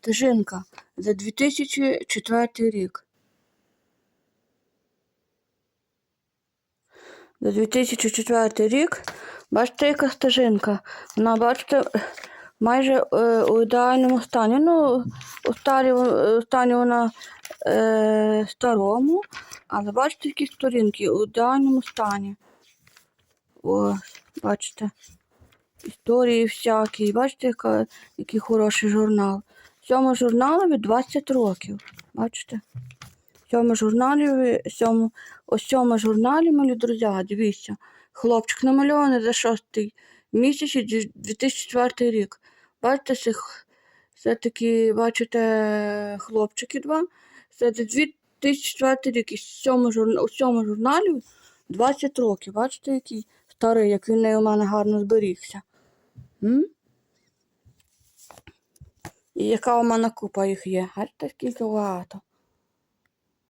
Стежинка за 2004 рік. За 2004 рік. Бачите, яка стежинка? Вона, бачите, майже е, у ідеальному стані. Ну, у старі, у стані вона е, старому, але бачите, які сторінки у ідеальному стані. Ось, бачите. Історії всякі. Бачите, який хороший журнал. Цьому журналові 20 років. Бачите? Цьому журналі, цьому, ось цьому журналі, мої друзі, дивіться. Хлопчик намальований за шостий місяць і 2004 рік. Бачите, це, це такі, бачите, хлопчики два. Це 2004 рік. І в цьому, журна- у цьому журналі 20 років. Бачите, який старий, як він у мене гарно зберігся. І яка у мене купа їх є. Бачите, скільки багато.